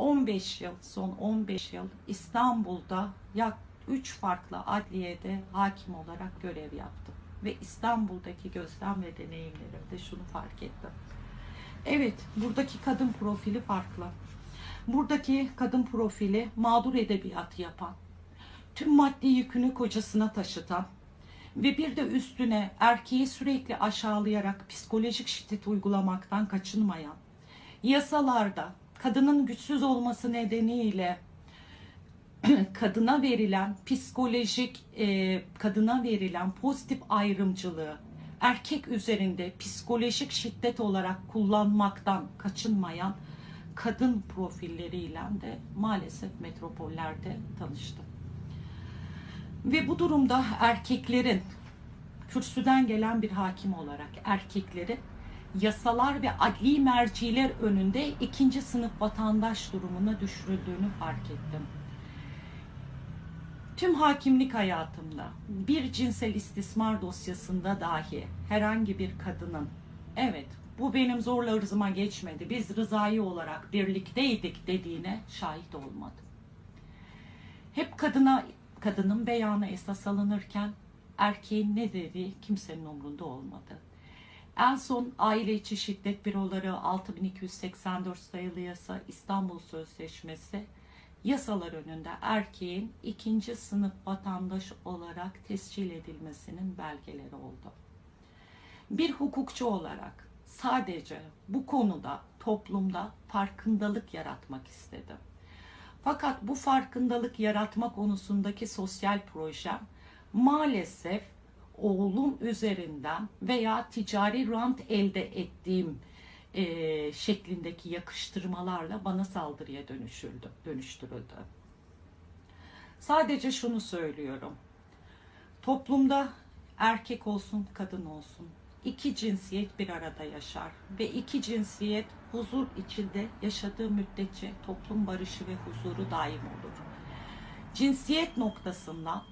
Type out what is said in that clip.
15 yıl, son 15 yıl İstanbul'da yak 3 farklı adliyede hakim olarak görev yaptım. Ve İstanbul'daki gözlem ve deneyimlerimde şunu fark ettim. Evet, buradaki kadın profili farklı. Buradaki kadın profili mağdur edebiyatı yapan, tüm maddi yükünü kocasına taşıtan ve bir de üstüne erkeği sürekli aşağılayarak psikolojik şiddet uygulamaktan kaçınmayan, yasalarda kadının güçsüz olması nedeniyle kadına verilen psikolojik e, kadına verilen pozitif ayrımcılığı erkek üzerinde psikolojik şiddet olarak kullanmaktan kaçınmayan kadın profilleriyle de maalesef metropollerde tanıştım. Ve bu durumda erkeklerin kürsüden gelen bir hakim olarak erkeklerin yasalar ve adli merciler önünde ikinci sınıf vatandaş durumuna düşürüldüğünü fark ettim. Tüm hakimlik hayatımda bir cinsel istismar dosyasında dahi herhangi bir kadının evet bu benim zorla ırzıma geçmedi biz rızayı olarak birlikteydik dediğine şahit olmadım. Hep kadına kadının beyanı esas alınırken erkeğin ne dediği kimsenin umrunda olmadı. En son aile içi şiddet büroları 6284 sayılı yasa İstanbul Sözleşmesi yasalar önünde erkeğin ikinci sınıf vatandaş olarak tescil edilmesinin belgeleri oldu. Bir hukukçu olarak sadece bu konuda toplumda farkındalık yaratmak istedim. Fakat bu farkındalık yaratma konusundaki sosyal projem maalesef oğlum üzerinden veya ticari rant elde ettiğim e, şeklindeki yakıştırmalarla bana saldırıya dönüşüldü, dönüştürüldü. Sadece şunu söylüyorum. Toplumda erkek olsun, kadın olsun iki cinsiyet bir arada yaşar ve iki cinsiyet huzur içinde yaşadığı müddetçe toplum barışı ve huzuru daim olur. Cinsiyet noktasında